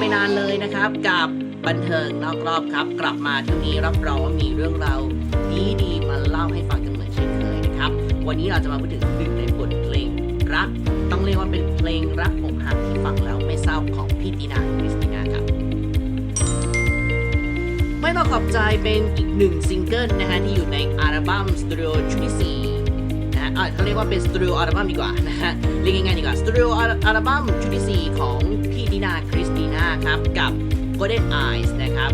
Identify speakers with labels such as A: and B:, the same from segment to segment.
A: ไปนานเลยนะครับ กับบันเทิงนอกรอบครับ กลับมาเที่นี้รับรองว่ามีเรื่องราวดีๆมาเล่าให้ฟังกันเหมือนเช่นเคยนะครับ วันนี้เราจะมาพูดถึงหนึ่งในบทเพลงรัก ต้องเรียกว่าเป็นเพลงรักอกหักที่ฟังแล้วไม่เศร้าของพี่ตีนาคริสติน่าครับไม่ต้องขอบใจเป็นอีกหนึ่งซิงเกิลนะฮะที่อยู่ในอัลบั้มสตูดิโอชุดที่สี่นะฮะอะเขาเรียกว่าเป็นสตูดิโออัลบั้มดีกว่านะฮะเรียกง่ายๆดีกว่าสตูดิโออัลบั้มชุดที่สี่ของพี่ตินาคริสตินาครับ กับ Golden Eyes นะครับ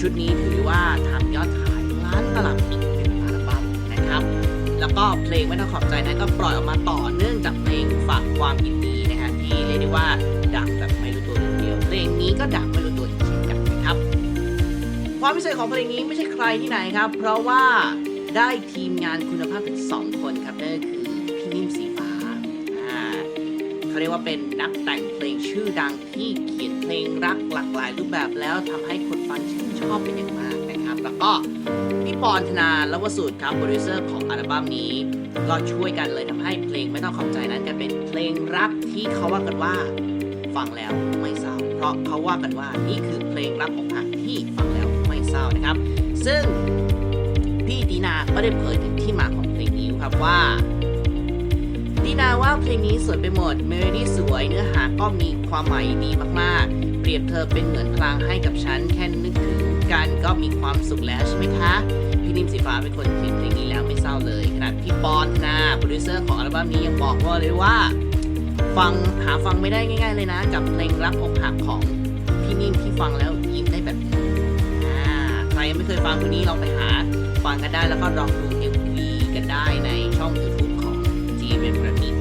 A: ชุดนี้ถือว่าทำยอดขายล้านตลับอีกหนึ่งอัลบั้มนะครับ แล้วก็เพลงไม่ต้องขอบใจนั้นก็ปล่อยออกมาต่อเนื่องจากเพลงฝากความยินดีนะฮะที่เรียกได้ว่าดังแบบไม่รู้ตัวเลยเดียว เพลงนี้ก็ดังไม่รู้ตัวเช่นกันนะครับ ความพิเศษของเพลงนี้ไม่ใช่ใครที่ไหนครับ เพราะว่าได้ทีมงานคุณภาพถึงสองคนครับนั่นก็คือพี่นิ่มสี เขาเรียกว่าเป็นนักแต่งเพลงชื่อดังที่เขียนเพลงรักหลากหลายรูปแบบแล้วทำให้คนฟังชื่นชอบเป็นอย่างมากนะครับ แล้วก็พี่ปอนธนาและวสูตรครับโปรดิวเซอร์ของอัลบั้มนี้ก็ช่วยกันเลยทำให้เพลงไม่ต้องขอบใจนั้นกลายเป็นเพลงรักที่เขาว่ากันว่าฟังแล้วไม่เศร้า เพราะเขาว่ากันว่านี่คือเพลงรักขอกหักที่ฟังแล้วไม่เศร้านะครับ ซึ่งพี่ตีนาก็ได้เผยถึงที่มาของเพลงนี้ครับว่า ตีนาว่าเพลงนี้สวยไปหมด เมโลดี้สวยเนื้อหาก็มีความหมายดีมากๆ เปรียบเธอเป็นเหมือนพลางให้กับฉัน แค่นึกถึงกันก็มีความสุขแล้วใช่ไหมคะ พี่นิ่มสีฟ้าเป็นคนเขียนเพลงนี้แล้วไม่เศร้าเลยขนาดพี่ปอนนาโปรดิวเซอร์ของอัลบั้มนี้ยังบอกว่าเลยว่า ฟังหาฟังไม่ได้ง่าย ๆ เลยนะ กับเพลงรักอกหักของพี่นิ่มที่ฟังแล้วยิ้มได้แบบนี้ใครยังไม่เคยฟังเพลงนี้ลองไปหาฟังกันได้แล้วก็ลองดู MV กันได้ในช่อง YouTube Even. in front.